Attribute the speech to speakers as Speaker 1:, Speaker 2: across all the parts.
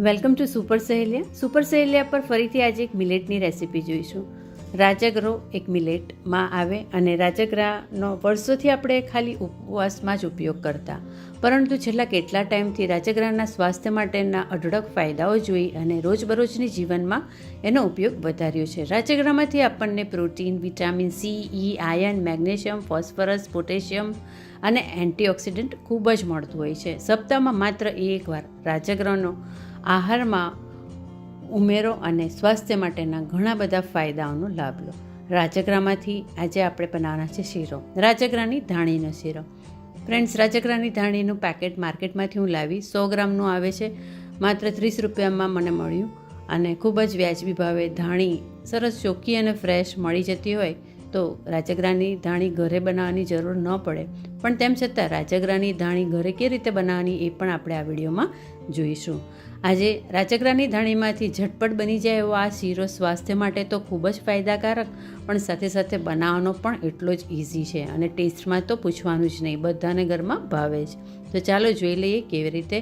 Speaker 1: Welcome to super Saheliya. Super Saheliya પર ફરીથી આજે એક મિલેટની રેસિપી જોઈશું. રાજગરો એક મિલેટમાં આવે અને રાજગરાનો વર્ષોથી આપણે ખાલી ઉપવાસમાં જ ઉપયોગ કરતા. પરંતુ છેલ્લા કેટલા ટાઈમથી રાજગરાના સ્વાસ્થ્ય માટેના અઢળક ફાયદાઓ જોઈ અને રોજબરોજની જીવનમાં એનો ઉપયોગ વધાર્યો છે. રાજગરામાંથી આપણને protein, vitamin C, E iron magnesium, phosphorus, potassium અને એન્ટીઓક્સિડન્ટ ખૂબ જ મળતું હોય છે. સપ્તાહમાં માત્ર એકવાર રાજગરાનો આહારમાં ઉમેરો અને સ્વાસ્થ્ય માટેના ઘણા બધા ફાયદાઓનો લાભ લો. રાજગરામાંથી આજે આપણે બનાવવાના છે શીરો. રાજગરાની ધાણીનો શીરો. ફ્રેન્ડ્સ, રાજગરાની ધાણીનું પેકેટ માર્કેટમાંથી હું લાવી. સો ગ્રામનું આવે છે. માત્ર ત્રીસ રૂપિયામાં મને મળ્યું અને ખૂબ જ વ્યાજબી ભાવે ધાણી સરસ ચોખ્ખી અને ફ્રેશ મળી જતી હોય તો રાજગરાની ધાણી ઘરે બનાવવાની જરૂર ન પડે. પણ તેમ છતાં, રાજગરાની ધાણી ઘરે કેવી રીતે બનાવવાની એ પણ આપણે આ વિડીયોમાં જોઈશું. આજે રાજગરાની ધાણીમાંથી ઝટપટ બની જાય એવો આ શીરો સ્વાસ્થ્ય માટે તો ખૂબ જ ફાયદાકારક, પણ સાથે સાથે બનાવવાનો પણ એટલો જ ઇઝી છે અને ટેસ્ટમાં તો પૂછવાનું જ નહીં, બધાને ઘરમાં ભાવે જ. તો ચાલો જોઈ લઈએ કેવી રીતે.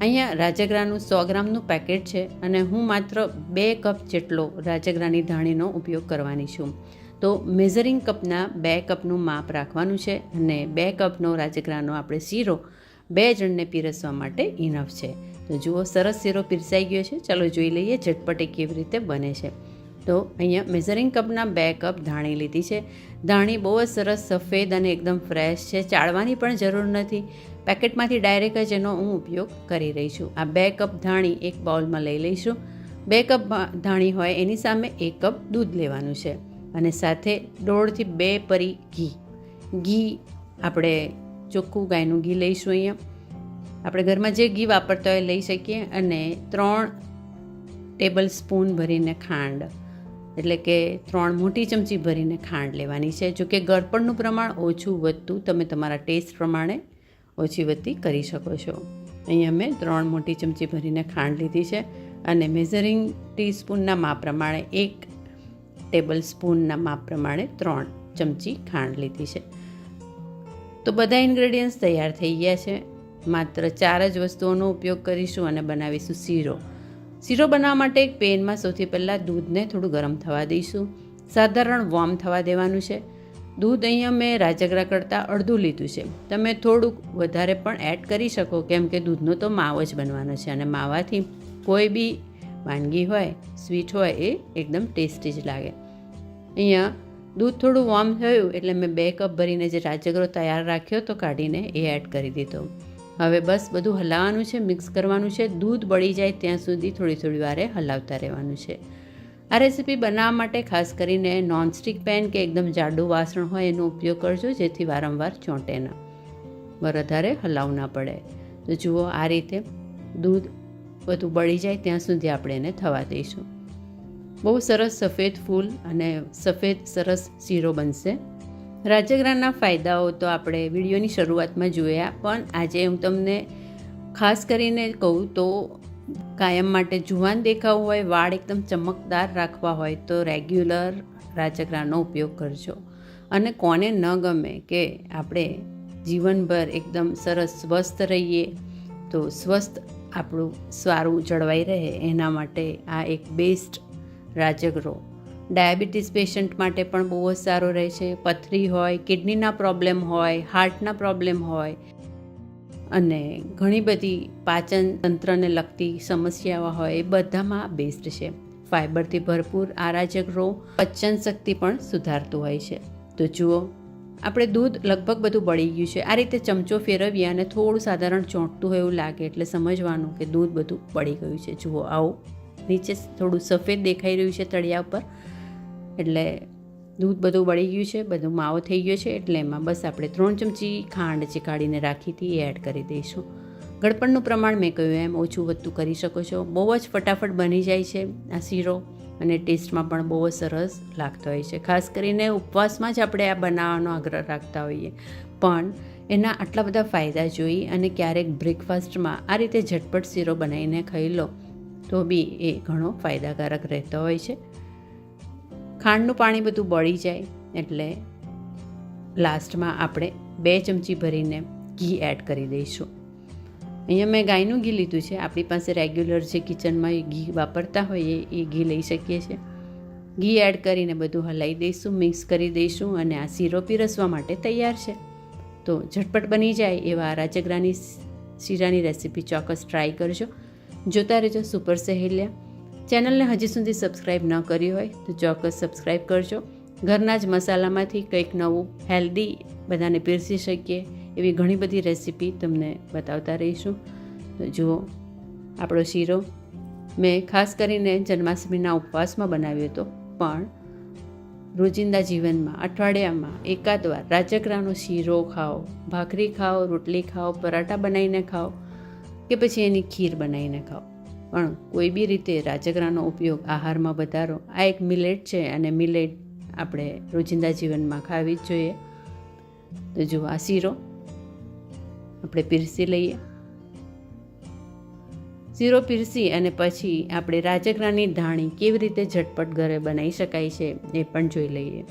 Speaker 1: અહીંયા રાજગરાનું સો ગ્રામનું પેકેટ છે અને હું માત્ર બે કપ જેટલો રાજગરાની ધાણીનો ઉપયોગ કરવાની છું. તો મેઝરિંગ કપના બે કપનું માપ રાખવાનું છે અને બે કપનો રાજગરાનો આપણે શીરો બે જણને પીરસવા માટે ઇનફ છે. તો જુઓ, સરસ શીરો પીરસાઈ ગયો છે. ચાલો જોઈ લઈએ ઝટપટે કેવી રીતે બને છે. તો અહીંયા મેઝરિંગ કપના બે કપ ધાણી લીધી છે. ધાણી બહુ જ સરસ, સફેદ અને એકદમ ફ્રેશ છે. ચાળવાની પણ જરૂર નથી. પેકેટમાંથી ડાયરેક્ટ જ એનો હું ઉપયોગ કરી રહી છું. આ બે કપ ધાણી એક બાઉલમાં લઈ લઈશું. બે કપ ધાણી હોય એની સામે એક કપ દૂધ લેવાનું છે. અને સાથે દોઢથી બે પરી ઘી. ઘી આપણે ચોખ્ખું ગાયનું ઘી લઈશું અહીંયા. આપણે ઘરમાં જે ઘી વાપરતા હોય લઈ શકીએ અને ત્રણ ટેબલ સ્પૂન ભરીને ખાંડ, એટલે કે ત્રણ મોટી ચમચી ભરીને ખાંડ લેવાની છે. જો કે ગળપણનું પ્રમાણ ઓછું વધતું, તમે તમારા ટેસ્ટ પ્રમાણે ઓછી વધતી કરી શકો છો. અહીંયા મેં ત્રણ મોટી ચમચી ભરીને ખાંડ લીધી છે અને મેઝરિંગ ટીસ્પૂનના માપ પ્રમાણે એક ટેબલ સ્પૂનના માપ પ્રમાણે ત્રણ ચમચી ખાંડ લીધી છે. તો બધા ઇન્ગ્રેડિયન્ટ્સ તૈયાર થઈ ગયા છે. માત્ર ચાર જ વસ્તુઓનો ઉપયોગ કરીશું અને બનાવીશું શીરો. શીરો બનાવવા માટે એક પેનમાં સૌથી પહેલાં દૂધને થોડું ગરમ થવા દઈશું. સાધારણ વોર્મ થવા દેવાનું છે. દૂધ અહીંયા મેં રાજગરા કરતાં અડધું લીધું છે. તમે થોડુંક વધારે પણ એડ કરી શકો, કેમ કે દૂધનો તો માવો જ બનવાનો છે અને માવાથી કોઈ બી વાનગી હોય, સ્વીટ હોય, એ એકદમ ટેસ્ટી જ લાગે. અહીંયા દૂધ થોડું વોર્મ થયું એટલે મેં બે કપ ભરીને જે રાજગરો તૈયાર રાખ્યો તો કાઢીને એ એડ કરી દીધો. હવે બસ બધું હલાવવાનું છે મિક્સ કરવાનું છે. દૂધ બળી જાય ત્યાં સુધી થોડી થોડી વારે હલાવતા રહેવાનું છે. આ રેસીપી બનાવવા માટે ખાસ કરીને નોનસ્ટિક પેન કે એકદમ જાડું વાસણ હોય એનો ઉપયોગ કરજો, જેથી વારંવાર ચોંટે ના. વધારે હલાવવું ના પડે. તો જુઓ, આ રીતે દૂધ બધું બળી જાય ત્યાં સુધી આપણે એને થવા દઈશું. બહુ સરસ સફેદ ફૂલ અને સફેદ સરસ શીરો બનશે. રાજગરાના ફાયદાઓ તો આપણે વિડીયોની શરૂઆતમાં જોયા, પણ આજે હું તમને ખાસ કરીને કહું તો કાયમ માટે જુવાન દેખાવું હોય, વાળ એકદમ ચમકદાર રાખવા હોય તો રેગ્યુલર રાજગરાનો ઉપયોગ કરજો. અને કોને ન ગમે કે આપણે જીવનભર એકદમ સરસ સ્વસ્થ રહીએ, તો સ્વસ્થ આપણું સારું જળવાઈ રહે. એના માટે આ એક બેસ્ટ રાજગરો ડાયાબિટીસ પેશન્ટ માટે પણ બહુ જ સારો રહે છે. પથરી હોય, કિડનીના પ્રોબ્લેમ હોય, હાર્ટના પ્રોબ્લેમ હોય અને ઘણી બધી પાચન તંત્રને લગતી સમસ્યાઓ હોય, એ બધામાં બેસ્ટ છે. ફાઇબરથી ભરપૂર, આરાજક રો પચન શક્તિ પણ સુધારતું હોય છે. તો જુઓ, આપણે દૂધ લગભગ બધું બળી ગયું છે. આ રીતે ચમચો ફેરવીએ અને થોડું સાધારણ ચોંટતું હોય એવું લાગે એટલે સમજવાનું કે દૂધ બધું બળી ગયું છે. જુઓ, આવું. નીચે થોડું સફેદ દેખાઈ રહ્યું છે તળિયા ઉપર. એટલે દૂધ બધું બળી ગયું છે, બધું માવો થઈ ગયો છે, એટલે એમાં બસ આપણે ત્રણ ચમચી ખાંડ જે કાઢીને રાખી હતી એ એડ કરી દઈશું. ગળપણનું પ્રમાણ મેં કહ્યું એમ, ઓછું વધતું કરી શકો છો. બહુ જ ફટાફટ બની જાય છે આ શીરો અને ટેસ્ટમાં પણ બહુ જ સરસ લાગતો હોય છે. ખાસ કરીને ઉપવાસમાં જ આપણે આ બનાવવાનો આગ્રહ રાખતા હોઈએ. પણ એના આટલા બધા ફાયદા જોઈ અને ક્યારેક બ્રેકફાસ્ટમાં આ રીતે ઝટપટ શીરો બનાવીને ખાઈ લો, તો બી એ ઘણો ફાયદાકારક રહેતો હોય છે. ખાંડનું પાણી બધું બળી જાય એટલે લાસ્ટમાં આપણે બે ચમચી ભરીને ઘી એડ કરી દઈશું. અહીંયા મેં ગાયનું ઘી લીધું છે. આપણી પાસે રેગ્યુલર જે કિચનમાં ઘી વાપરતા હોઈએ એ ઘી લઈ શકીએ છીએ. ઘી એડ કરીને બધું હલાવી દઈશું, મિક્સ કરી દઈશું અને આ શીરો પીરસવા માટે તૈયાર છે. તો ઝટપટ બની જાય એવા રાજગરાની શીરાની રેસીપી ચોક્કસ ટ્રાય કરજો. જોતા રહેજો. સુપર સહેલિયા. ચેનલને હજી સુધી સબસ્ક્રાઈબ ન કરી હોય તો ચોક્કસ સબસ્ક્રાઈબ કરજો. ઘરના જ મસાલામાંથી કંઈક નવું, હેલ્ધી બધાને પીરસી શકીએ એવી ઘણી બધી રેસીપી તમને બતાવતા રહીશું. તો જુઓ, આપણો શીરો મેં ખાસ કરીને જન્માષ્ટમીના ઉપવાસમાં બનાવ્યો હતો, પણ રોજિંદા જીવનમાં અઠવાડિયામાં એકાદ વાર રાજગરાનો શીરો ખાઓ, ભાખરી ખાઓ, રોટલી ખાઓ, પરાઠા બનાવીને ખાઓ કે પછી એની ખીર બનાવીને ખાઓ. પણ કોઈ બી રીતે રાજગરાનો ઉપયોગ આહારમાં વધારો, આ એક મિલેટ છે અને મિલેટ આપણે રોજિંદા જીવનમાં ખાવી જ જોઈએ. તો જુઓ આ શીરો આપણે પીરસી લઈએ. શીરો પીરસી અને પછી આપણે રાજગરાની ધાણી કેવી રીતે ઝટપટ ઘરે બનાવી શકાય છે એ પણ જોઈ લઈએ.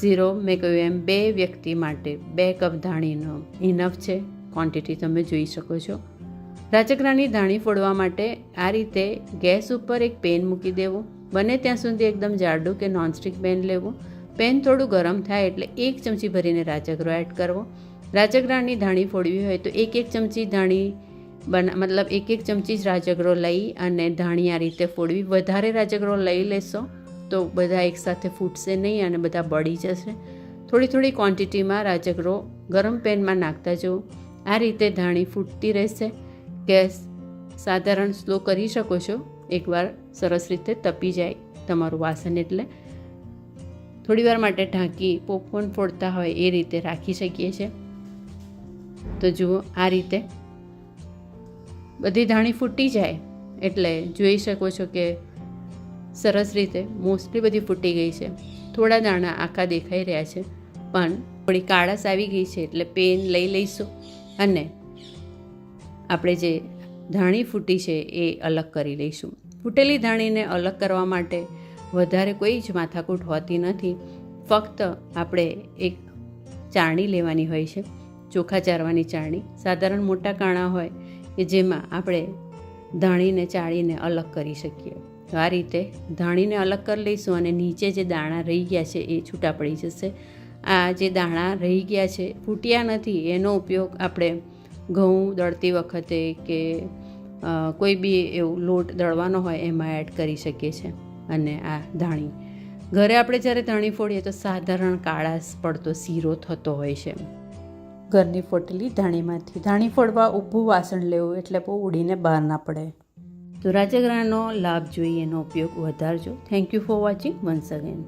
Speaker 1: શીરો મેં કહ્યું એમ બે વ્યક્તિ માટે બે કપ ધાણીનો ઇનફ છે. ક્વોન્ટિટી તમે જોઈ શકો છો. રાજગરાની ધાણી ફોડવા માટે આ રીતે ગેસ ઉપર એક પેન મૂકી દેવું. બને ત્યાં સુધી એકદમ જાડું કે નોનસ્ટિક પેન લેવું. પેન થોડું ગરમ થાય એટલે એક ચમચી ભરીને રાજગરો એડ કરવો. રાજગરાની ધાણી ફોડવી હોય તો એક એક ચમચી ધાણી બના, મતલબ એક એક ચમચી જ રાજગરો લઈ અને ધાણી આ રીતે ફોડવી. વધારે રાજગરો લઈ લેશો તો બધા એકસાથે ફૂટશે નહીં અને બધા બળી જશે. થોડી થોડી ક્વોન્ટિટીમાં રાજગરો ગરમ પેનમાં નાખતા જવું. આ રીતે ધાણી ફૂટતી રહેશે. ગેસ સાધારણ સ્લો કરી શકો છો. એકવાર સરસ રીતે તપી જાય તમારું વાસણ એટલે. થોડીવાર માટે ઢાંકી પોપકોર્ન ફોડતા હોય એ રીતે રાખી શકીએ છીએ. તો જુઓ આ રીતે. બધી ધાણી ફૂટી જાય એટલે જોઈ શકો છો કે સરસ રીતે મોસ્ટલી બધી ફૂટી ગઈ છે. થોડા દાણા આખા દેખાઈ રહ્યા છે, પણ થોડી કાળાશ આવી ગઈ છે એટલે પેન લઈ લઈશું અને આપણે જે ધાણી ફૂટી છે એ અલગ કરી લઈશું. ફૂટેલી ધાણીને અલગ કરવા માટે વધારે કોઈ જ માથાકૂટ હોતી નથી. ફક્ત આપણે એક ચારણી લેવાની હોય છે, ચોખા ચારવાની ચારણી. સાધારણ મોટા કાણા હોય કે જેમાં આપણે ધાણીને ચાળીને અલગ કરી શકીએ. તો આ રીતે ધાણીને અલગ કરી લઈશું અને નીચે જે દાણા રહી ગયા છે એ છૂટા પડી જશે. આ જે દાણા રહી ગયા છે, ફૂટ્યા નથી, એનો ઉપયોગ આપણે ઘઉં દળતી વખતે કે કોઈ બી એવું લોટ દળવાનો હોય એમાં એડ કરી શકીએ છીએ અને આ ધાણી. ઘરે આપણે જ્યારે ધાણી ફોડીએ તો સાધારણ કાળાશ પડતો શીરો થતો હોય છે. ઘરની ફોટેલી ધાણીમાંથી. ધાણી ફોડવા ઊભું વાસણ લેવું એટલે બહુ ઉડીને બહાર ના પડે. તો રાજગરાનો લાભ જોઈએ એનો ઉપયોગ વધારજો. Thank you for watching once again